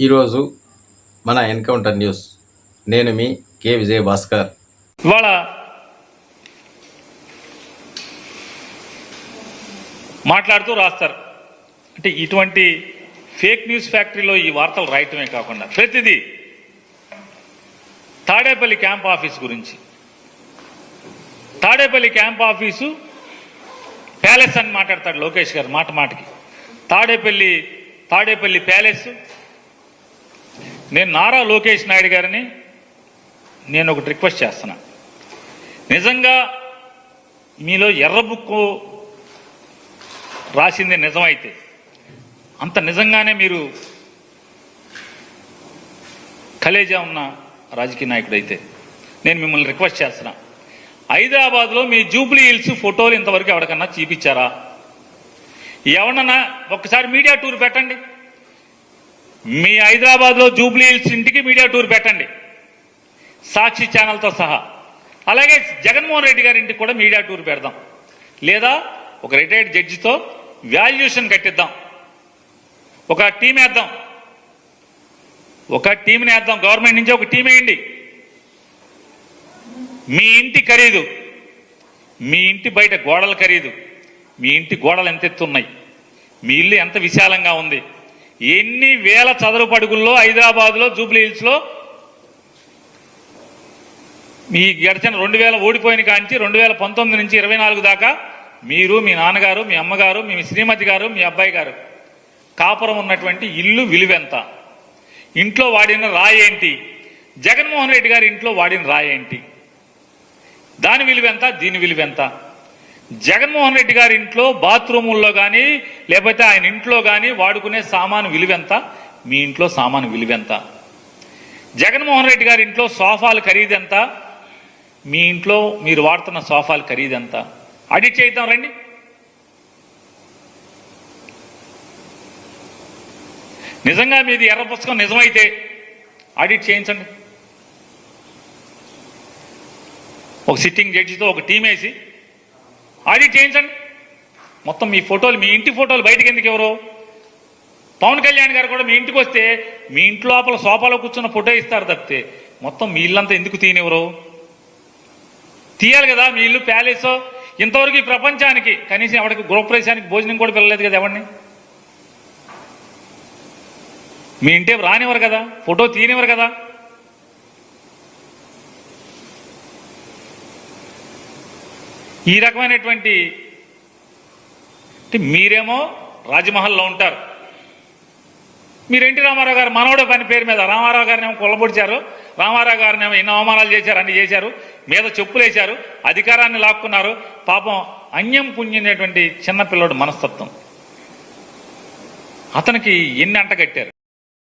ఈరోజు మన encounter news. నేను మీ కే విజయ భాస్కర్ ఇవాళ మాట్లాడుతూ రాస్తారు. అంటే ఇటువంటి ఫేక్ న్యూస్ ఫ్యాక్టరీలో ఈ వార్తలు రాయటమే కాకుండా ప్రతిదీ తాడేపల్లి క్యాంప్ ఆఫీస్ గురించి. తాడేపల్లి క్యాంప్ ఆఫీసు ప్యాలెస్ అని మాట్లాడతాడు లోకేష్ గారు మాట మాటకి. తాడేపల్లి తాడేపల్లి ప్యాలెస్ నేను నారా లోకేష్ నాయుడు గారిని నేను ఒకటి రిక్వెస్ట్ చేస్తున్నా. నిజంగా మీలో ఎర్ర బుక్కు రాసింది నిజమైతే అంత నిజంగానే మీరు కలేజా ఉన్న రాజకీయ నాయకుడు అయితే నేను మిమ్మల్ని రిక్వెస్ట్ చేస్తున్నా. హైదరాబాద్లో మీ జూబ్లీ హిల్స్ ఫోటోలు ఇంతవరకు ఎవరికన్నా చూపించారా? ఎవరన్నా ఒక్కసారి మీడియా టూర్ పెట్టండి. మీ హైదరాబాద్లో జూబ్లీ హిల్స్ ఇంటికి మీడియా టూర్ పెట్టండి. సాక్షి ఛానల్తో సహా. అలాగే జగన్మోహన్ రెడ్డి గారి ఇంటికి కూడా మీడియా టూర్ పెడదాం. లేదా ఒక రిటైర్డ్ జడ్జితో వాల్యుయేషన్ కట్టిద్దాం. ఒక టీం వేద్దాం. ఒక టీంని వేద్దాం. గవర్నమెంట్ నుంచి ఒక టీం వేయండి. మీ ఇంటి ఖరీదు. మీ ఇంటి బయట గోడల ఖరీదు. మీ ఇంటి గోడలు ఎంత ఎత్తున్నాయి. మీ ఇల్లు ఎంత విశాలంగా ఉంది. ఎన్ని వేల చదరపు పడుగుల్లో హైదరాబాద్లో జూబ్లీ హిల్స్లో మీ గడిచిన రెండు వేల ఓడిపోయిన కాంచి రెండు వేల పంతొమ్మిది నుంచి ఇరవై నాలుగు దాకా మీరు మీ నాన్నగారు మీ అమ్మగారు మీ శ్రీమతి గారు మీ అబ్బాయి గారు కాపురం ఉన్నటువంటి ఇల్లు విలువెంత? ఇంట్లో వాడిన రాయి ఏంటి? జగన్మోహన్ రెడ్డి గారి ఇంట్లో వాడిన రాయి ఏంటి? దాని విలువెంత? దీని విలువెంత? జగన్మోహన్ రెడ్డి గారి ఇంట్లో బాత్రూముల్లో కానీ లేకపోతే ఆయన ఇంట్లో కానీ వాడుకునే సామాను విలువెంత మీ ఇంట్లో సామాను విలువెంత జగన్మోహన్ రెడ్డి గారి ఇంట్లో సోఫాలు ఖరీదెంత మీ ఇంట్లో మీరు వాడుతున్న సోఫాలు ఖరీదెంత ఆడిట్ చేద్దాం రండి. నిజంగా మీది ఎర్ర పుస్తకం నిజమైతే ఆడిట్ చేయించండి. ఒక సిట్టింగ్ జడ్జితో ఒక టీం వేసి ఆడిట్ చేయించండి. మొత్తం మీ ఫోటోలు మీ ఇంటి ఫోటోలు బయటకు ఎందుకు ఎవరు? పవన్ కళ్యాణ్ గారు కూడా మీ ఇంటికి వస్తే మీ ఇంటి లోపల సోఫాలో కూర్చున్న ఫోటో ఇస్తారు తప్పితే మొత్తం మీ ఇల్లంతా ఎందుకు తీయనివ్వరు తీయాలి కదా మీ ఇల్లు ప్యాలెస్. ఇంతవరకు ఈ ప్రపంచానికి కనీసం ఎవరికి గృహప్రవేశానికి భోజనం కూడా పిల్లలేదు కదా ఎవరిని? మీ ఇంటే రానివ్వరు కదా ఫోటో తీయనివ్వరు కదా. ఈ రకమైనటువంటి మీరేమో రాజమహల్లో ఉంటారు. మీరు ఎన్టీ రామారావు గారు మనవడే పని పేరు మీద రామారావు గారిని ఏమో కొల్లబొడిచారు రామారావు గారిని ఏమో ఎన్నో అవమానాలు చేశారు అన్ని చేశారు మీద చెప్పులేశారు అధికారాన్ని లాక్కున్నారు. పాపం అన్యం పుణ్యనేటువంటి చిన్నపిల్లడు మనస్తత్వం. అతనికి ఎన్ని అంట కట్టారు